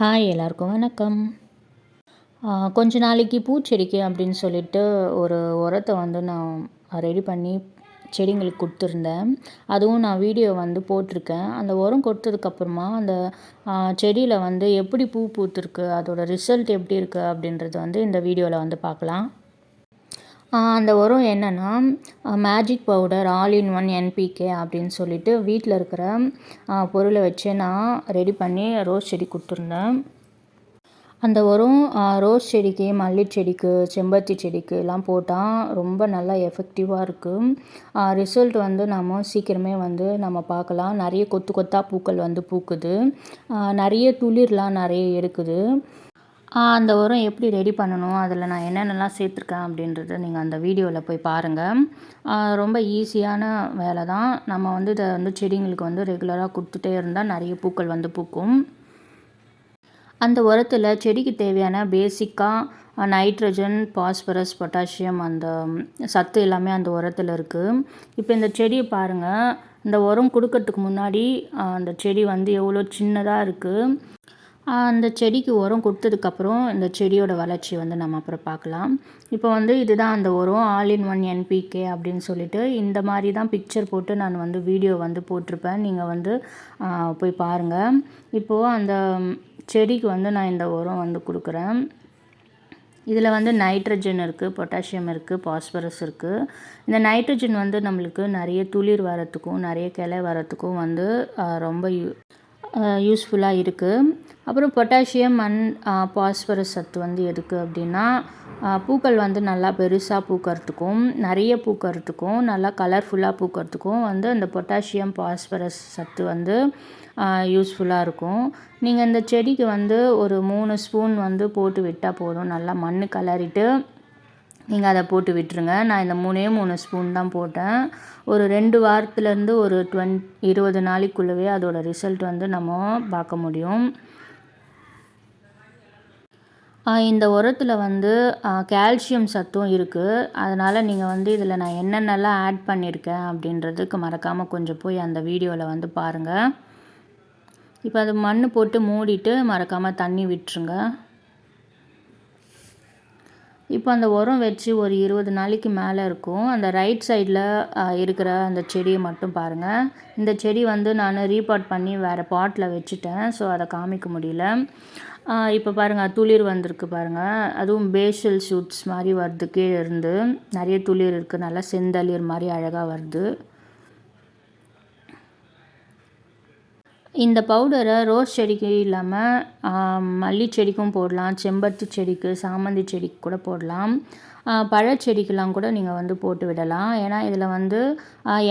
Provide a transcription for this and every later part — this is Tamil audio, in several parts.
ஹாய் எல்லாருக்கும் வணக்கம். கொஞ்ச நாளைக்கு பூச்செடிக்கு அப்படின்னு சொல்லிட்டு ஒரு உரத்தை வந்து நான் ரெடி பண்ணி செடிங்களுக்கு கொடுத்துருந்தேன். அதுவும் நான் வீடியோ வந்து போட்டிருக்கேன். அந்த உரம் கொடுத்ததுக்கப்புறமா அந்த செடியில் வந்து எப்படி பூ பூத்துருக்கு அதோட ரிசல்ட் எப்படி இருக்குது அப்படின்றது வந்து இந்த வீடியோவில் வந்து பார்க்கலாம். அந்த உரம் என்னென்னா magic powder all in one NPK அப்படின்னு சொல்லிட்டு வீட்டில் இருக்கிற பொருளை வச்சு நான் ரெடி பண்ணி ரோஸ் செடி கொடுத்துருந்தேன். அந்த உரம் ரோஸ் செடிக்கு மல்லி செடிக்கு செம்பருத்தி செடிக்கு எல்லாம் போட்டால் ரொம்ப நல்லா எஃபெக்டிவாக இருக்குது ரிசல்ட் வந்து நம்ம சீக்கிரமே வந்து நம்ம பார்க்கலாம். நிறைய கொத்து கொத்தாக பூக்கள் வந்து பூக்குது. நிறைய துளிர்லாம் நிறைய இருக்குது அந்த உரம் எப்படி ரெடி பண்ணணும்? அதில் நான் என்னென்னலாம் சேர்த்துருக்கேன் அப்படின்றத நீங்கள் அந்த வீடியோவில் போய் பாருங்கள் ரொம்ப ஈஸியான வேலை தான். நம்ம வந்து இதை வந்து செடிங்களுக்கு வந்து ரெகுலராக கொடுத்துட்டே இருந்தால் நிறைய பூக்கள் வந்து பூக்கும். அந்த உரத்தில் செடிக்கு தேவையான பேசிக்காக நைட்ரஜன் பாஸ்பரஸ் பொட்டாசியம் அந்த சத்து எல்லாமே அந்த உரத்தில் இருக்குது இப்போ இந்த செடியை பாருங்கள் இந்த உரம் கொடுக்கறதுக்கு முன்னாடி அந்த செடி வந்து எவ்வளோ சின்னதாக இருக்குது அந்த செடிக்கு உரம் கொடுத்ததுக்கப்புறம் இந்த செடியோட வளர்ச்சி வந்து நம்ம அப்புறம் பார்க்கலாம். இப்போ வந்து இதுதான் அந்த உரம் ஆல் இன் ஒன் என்பிகே அப்படின்னு சொல்லிட்டு இந்த மாதிரி தான் பிக்சர் போட்டு நான் வந்து வீடியோ வந்து போட்டிருப்பேன். நீங்கள் வந்து போய் பாருங்கள் இப்போது அந்த செடிக்கு வந்து நான் இந்த உரம் வந்து கொடுக்குறேன். இதில் வந்து நைட்ரஜன் இருக்குது பொட்டாசியம் இருக்குது பாஸ்பரஸ் இருக்குது இந்த நைட்ரஜன் வந்து நம்மளுக்கு நிறைய துளிர் வரத்துக்கும் நிறைய கிளை வரத்துக்கும் வந்து ரொம்ப யூஸ்ஃபுல்லாக இருக்குது அப்புறம் பொட்டாசியம் அண்ட் பாஸ்பரஸ் சத்து வந்து எதுக்கு அப்படின்னா பூக்கள் வந்து நல்லா பெருசாக பூக்கிறதுக்கும் நிறைய பூக்கிறதுக்கும் நல்லா கலர்ஃபுல்லாக பூக்கிறதுக்கும் வந்து அந்த பொட்டாசியம் பாஸ்பரஸ் சத்து வந்து யூஸ்ஃபுல்லாக இருக்கும். நீங்கள் இந்த செடிக்கு வந்து ஒரு மூணு ஸ்பூன் வந்து போட்டு விட்டால் போதும். நல்லா மண் கலரிட்டு நீங்கள் அதை போட்டு விட்டுருங்க. நான் இந்த மூணே மூணு ஸ்பூன் தான் போட்டேன். ஒரு ரெண்டு வாரத்துலேருந்து ஒரு டுவென் இருபது நாளைக்குள்ளவே அதோடய ரிசல்ட் வந்து நம்ம பார்க்க முடியும். இந்த உரத்தில் வந்து கால்சியம் சத்தும் இருக்குது அதனால் நீங்கள் வந்து இதில் நான் என்னென்னலாம் ஆட் பண்ணியிருக்கேன் அப்படின்றதுக்கு மறக்காமல் கொஞ்சம் போய் அந்த வீடியோவில் வந்து பாருங்கள் இப்போ அது மண் போட்டு மூடிட்டு மறக்காமல் தண்ணி விட்டுருங்க. இப்போ அந்த உரம் வச்சு ஒரு இருபது நாளைக்கு மேலே இருக்கும். அந்த ரைட் சைடில் இருக்கிற அந்த செடியை மட்டும் பாருங்கள் இந்த செடி வந்து நான் ரீபாட் பண்ணி வேறு பாட்டில் வச்சுட்டேன். ஸோ அதை காமிக்க முடியல. இப்போ பாருங்கள் துளிர் வந்திருக்கு பாருங்கள் அதுவும் பேஷல் ஷூட்ஸ் மாதிரி வருது கீழே இருந்து நிறைய துளிர் இருக்குது நல்லா செந்தளிர் மாதிரி அழகாக வருது. இந்த பவுடரை ரோஸ் செடிக்கு இல்லாமல் மல்லி செடிக்கும் போடலாம் செம்பருத்தி செடிக்கு சாமந்தி செடிக்கு கூட போடலாம். பழச்செடிக்கெலாம் கூட நீங்கள் வந்து போட்டு விடலாம். ஏன்னா இதில் வந்து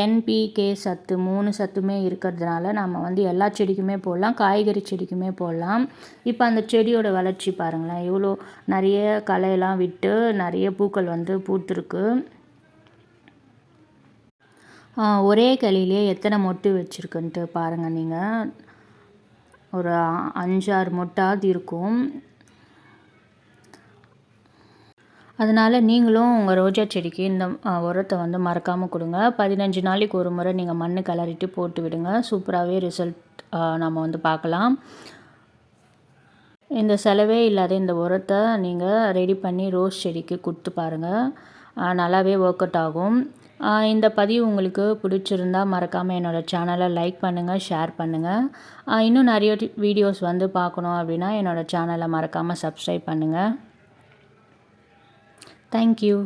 என்பிகே சத்து மூணு சத்துமே இருக்கிறதுனால நம்ம வந்து எல்லா செடிக்குமே போடலாம் காய்கறி செடிக்குமே போடலாம். இப்போ அந்த செடியோட வளர்ச்சி பாருங்களேன். இவ்வளோ நிறைய களையெல்லாம் விட்டு நிறைய பூக்கள் வந்து பூத்துருக்கு. ஒரே கிளையிலே எத்தனை மொட்டு வச்சுருக்குன்ட்டு பாருங்கள் நீங்கள் ஒரு அஞ்சாறு மொட்டாவது இருக்கும். அதனால் நீங்களும் உங்கள் ரோஜா செடிக்கு இந்த உரத்தை வந்து மறக்காமல் கொடுங்க. பதினஞ்சு நாளைக்கு ஒரு முறை நீங்கள் மண் கலரிட்டு போட்டு விடுங்க. சூப்பராகவே ரிசல்ட் நம்ம வந்து பார்க்கலாம் இந்த செலவே இல்லாத இந்த உரத்தை நீங்கள் ரெடி பண்ணி ரோஸ் செடிக்கு கொடுத்து பாருங்கள் நல்லாவே ஒர்க் அவுட் ஆகும். இந்த பதிவு உங்களுக்கு பிடிச்சிருந்தா மறக்காமல் என்னோடய சேனலை லைக் பண்ணுங்கள் ஷேர் பண்ணுங்கள் இன்னும் நிறைய வீடியோஸ் வந்து பார்க்கணும் அப்படின்னா என்னோடய சேனலை மறக்காமல் சப்ஸ்கிரைப் பண்ணுங்கள் தேங்க்யூ